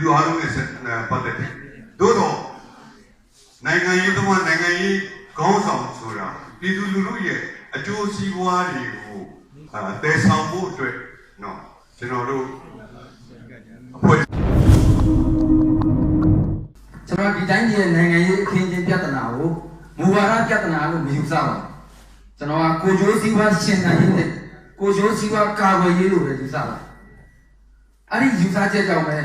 သူအားလုံးနဲ့ဆက်ပတ်သက်တယ်သို့တော့နိုင်ငံရေးသမားနိုင်ငံရေးခေါင်းဆောင်ဆိုတာပြည်သူလူထုရဲ့အကျိုးစီးပွားတွေကိုအာတည်ဆောင်ဖို့အတွက်เนาะကျွန်တော်တို့အဖွဲ့ ကျွန်တော်ဒီတိုင်းပြည်နိုင်ငံရေးအခင်းအကျင်းပြဿနာကိုမူဝါဒပြဿနာလို့မယူဆပါဘူးကျွန်တော်ကကိုကျိုးစည်းဝါးရှင်းနိုင်ရေးနဲ့ကိုကျိုးစည်းဝါးကာကွယ်ရေးလို့ပဲယူဆပါတယ်အဲ့ဒီယူဆချက်ကြောင့်ပဲ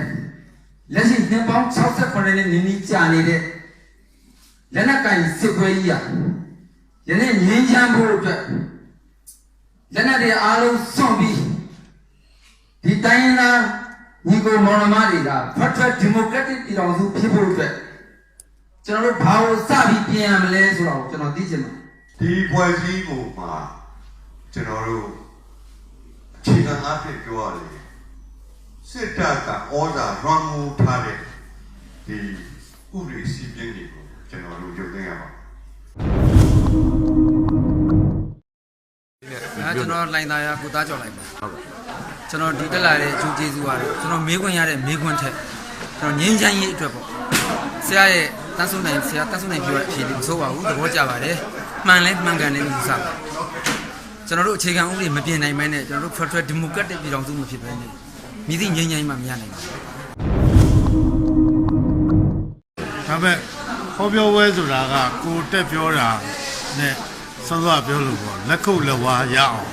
လက်ရှိနှစ်ပေါင်း68နှစ်နေနေကြာနေတဲ့လက်နက်ကင်စစ်ပွဲကြီးอ่ะယနေ့ငြင်းချမ်းဖို့အတွက်လက်နက်တွေအားလုံးစွန့်ပြီးဒီတိုင်းရင်းသားညီကိုမောင်နှမတွေကဖက်ဒရယ်ဒီမိုကရက်တစ်ပြည်တော်စုဖြစ်ဖို့အတွက်ကျွန်တော်တို့ဘာလို့စပြီးပြင်ရမလဲဆိုတော့ကျွန်တော်သိချင်တယ်ဒီဖွဲ့စည်းပုံမှာကျွန်တော်တို့အခြေခံအားဖြင့်ပြောရလေ စစ်တပ်ကဩဇာလွှမ်းမိုးထားတဲ့ဒီဥပဒေစည်းမျဉ်းတွေကိုကျွန်တော်တို့ရုပ်သိမ်းရပါအဲကျွန်တော်လိုင်သားရကိုသားကြော်လိုက်ပါဟုတ်ကဲ့ကျွန်တော်ဒီတက်လာတဲ့အကျိုးကျေးဇူးကတော့ကျွန်တော်မေးခွင့်ရတဲ့မေးခွန်းထက်ကျွန်တော်ငင်းချမ်းရေးအတွက်ပေါ့ဆရာရဲ့တန်းဆုနိုင်ဆရာတန်းဆုနိုင်ပြောတဲ့အဖြေလေးမဆိုးပါဘူးသဘောကျပါတယ်မှန်လဲမှန်ကန်တယ်လို့ယူဆပါတယ်ကျွန်တော်တို့အခြေခံဥပဒေမပြင်နိုင်မဲနဲ့ကျွန်တော်တို့ Federal Democratic ပြည်ထောင်စုမဖြစ်ဘဲနဲ့ မြည်သည့်ငြိမ်းချမ်းရေးမှမရနိုင်ဘူး ဒါပေမဲ့ဟောပြောပွဲဆိုတာကကိုတက်ပြောတာနဲ့စောစောကပြောလို့ပေါ့လက်ခုပ်လက်ဝါးရအောင်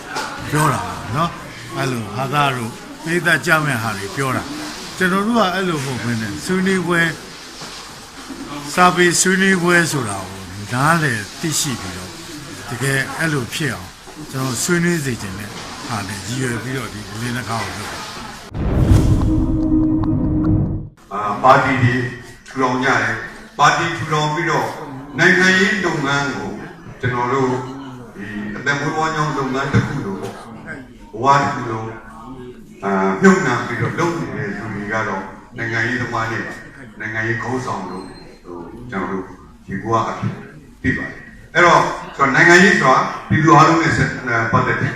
ပြောတာเนาะအဲ့လိုဟာသားတို့ပိသက်ကြမဲ့ဟာတွေပြောတာကျွန်တော်တို့ကအဲ့လိုမဟုတ်ဘဲနဲ့ဆွေးနွေးပွဲစာပေဆွေးနွေးပွဲဆိုတာကိုနားလေသိရှိပြီးတော့တကယ်အဲ့လိုဖြစ်အောင်ကျွန်တော်ဆွေးနွေးစေခြင်းနဲ့ဟာနဲ့ရည်ရွယ်ပြီးတော့ဒီအလင်းတစ်ခါကို ပ်တာအာပါတီတွေထူထောင်ကြတယ်ပါတီထူထောင်ပြီးတော့နိုင်ငံရေးလုပ်ငန်းကိုကျွန်တော်တို့ဒီအသက်မွေးဝမ်းကြောင်းလုပ်ငန်းတစ်ခုလို့ပေါ့ဘဝတစ်ခုလုံးအာမြုပ်နှံပြီးတော့လုပ်နေတဲ့လူတွေကတော့နိုင်ငံရေးသမားတွေပါနိုင်ငံရေးခေါင်းဆောင်လို့ဟိုကျွန်တော်တို့ဒီဘဝအဖြစ်ပြပါတယ်အဲ့တော့ကျွန်တော်နိုင်ငံရေးဆိုတာပြည်သူအားလုံးနဲ့ဆက်ပတ်သက်တယ်